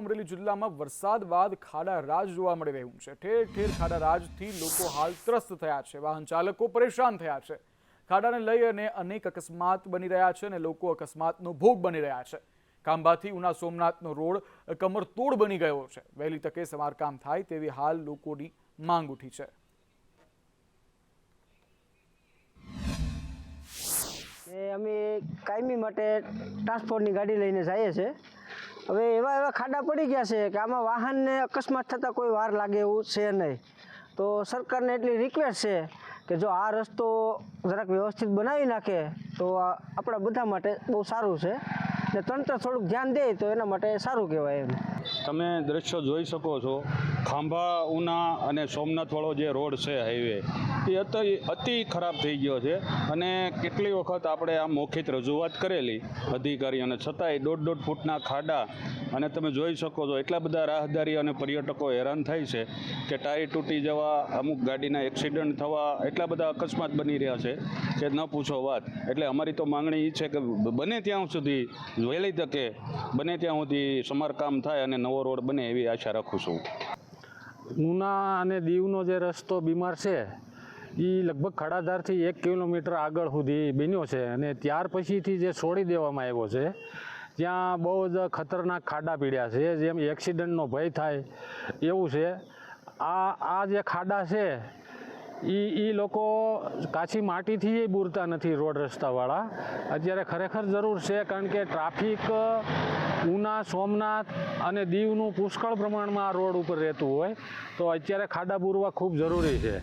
અમરેલી જિલ્લામાં વરસાદ બાદ ખાડા રાજ જોવા મળી રહ્યું છે. ઠેર ઠેર ખાડા રાજથી લોકો હાલ ત્રસ્ત થયા છે. વાહન ચાલકો પરેશાન થયા છે. ખાડાને લઈ અને અનેક અકસ્માત બની રહ્યા છે અને લોકો અકસ્માતનો ભોગ બની રહ્યા છે. ખાંભાથી ઉના સોમનાથનો રોડ કમરતોડ બની ગયો છે. વહેલી તકે સમારકામ થાય તેવી હાલ લોકોની માંગ ઉઠી છે. અમે કાયમી માટે ટ્રાન્સપોર્ટની ગાડી લઈને જઈએ છીએ. હવે એવા એવા ખાડા પડી ગયા છે કે આમાં વાહનને અકસ્માત થતાં કોઈ વાર લાગે એવું છે નહીં. તો સરકારને એટલી રિક્વેસ્ટ છે કે જો આ રસ્તો જરાક વ્યવસ્થિત બનાવી નાખે તો આપણા બધા માટે બહુ સારું છે. ને તંત્ર થોડુંક ધ્યાન દે તો એના માટે સારું કહેવાય એમ. તમે દ્રશ્યો જોઈ શકો છો. ખાંભા, ઉના અને સોમનાથવાળો જે રોડ છે હાઈવે એ અતિ અતિ ખરાબ થઈ ગયો છે. અને કેટલી વખત આપણે આ મૌખિત રજૂઆત કરેલી અધિકારીઓને છતાંય દોઢ દોઢ ફૂટના ખાડા અને તમે જોઈ શકો છો એટલા બધા રાહદારી અને પર્યટકો હેરાન થાય છે કે ટાયર તૂટી જવા, અમુક ગાડીના એક્સિડન્ટ થવા, એટલા બધા અકસ્માત બની રહ્યા છે કે ન પૂછો વાત. એટલે અમારી તો માંગણી એ છે કે બને ત્યાં સુધી વહેલી તકે બને ત્યાં સુધી સમારકામ થાય અને નવો રોડ બને એવી આશા રાખું છું. ઉના અને દીવનો જે રસ્તો બીમાર છે એ લગભગ ખડાધારથી એક કિલોમીટર આગળ સુધી બન્યો છે અને ત્યાર પછીથી જે છોડી દેવામાં આવ્યો છે, ત્યાં બહુ જ ખતરનાક ખાડા પીડ્યા છે, જેમ એક્સિડન્ટનો ભય થાય એવું છે. આ આ જે ખાડા છે એ એ લોકો કાચી માટીથી બૂરતા નથી રોડ રસ્તાવાળા. અત્યારે ખરેખર જરૂર છે કારણ કે ટ્રાફિક, ઉના, સોમનાથ અને દીવનું પુષ્કળ પ્રમાણમાં આ રોડ ઉપર રહેતું હોય. તો અત્યારે ખાડા બૂરવા ખૂબ જરૂરી છે.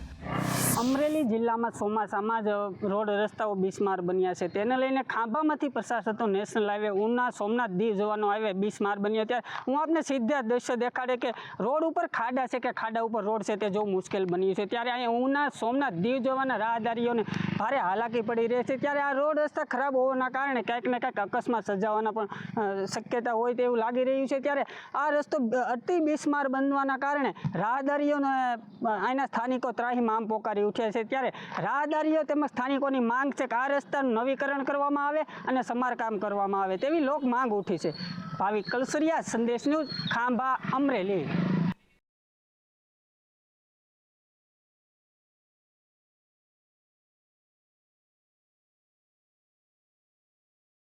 અમરેલી જિલ્લામાં ચોમાસામાં જ રોડ રસ્તાઓ બિસ્માર બન્યા છે. તેને લઈને ખાંભામાંથી પસાર થતો નેશનલ હાઈવે, ઉના, સોમનાથ દીવ જવાનો હાઈવે બિસ્માર બન્યો. ત્યારે હું આપને સીધા દ્રશ્ય દેખાડે કે રોડ ઉપર ખાડા છે કે ખાડા ઉપર રોડ છે તે જોવું મુશ્કેલ બન્યું છે. ત્યારે અહીંયા ઉના, સોમનાથ દીવ જવાના રાહદારીઓને ભારે હાલાકી પડી રહી છે. ત્યારે આ રોડ રસ્તા ખરાબ હોવાના કારણે ક્યાંક ને ક્યાંક અકસ્માત સર્જાવાના પણ શક્યતા હોય તેવું લાગી રહ્યું છે. ત્યારે આ રસ્તો અતિ બિસ્માર બનવાના કારણે રાહદારીઓને અહીંના સ્થાનિકો ત્રાહીમામ પોકારી ઉઠ્યા છે. ત્યારે રાહદારીઓ તેમજ સ્થાનિકોની માંગ છે કે આ રસ્તાનું નવીકરણ કરવામાં આવે અને સમારકામ કરવામાં આવે તેવી લોક માંગ ઉઠી છે. ભાવિક કલસરિયા, સંદેશ ન્યૂઝ, ખાંભા, અમરેલી.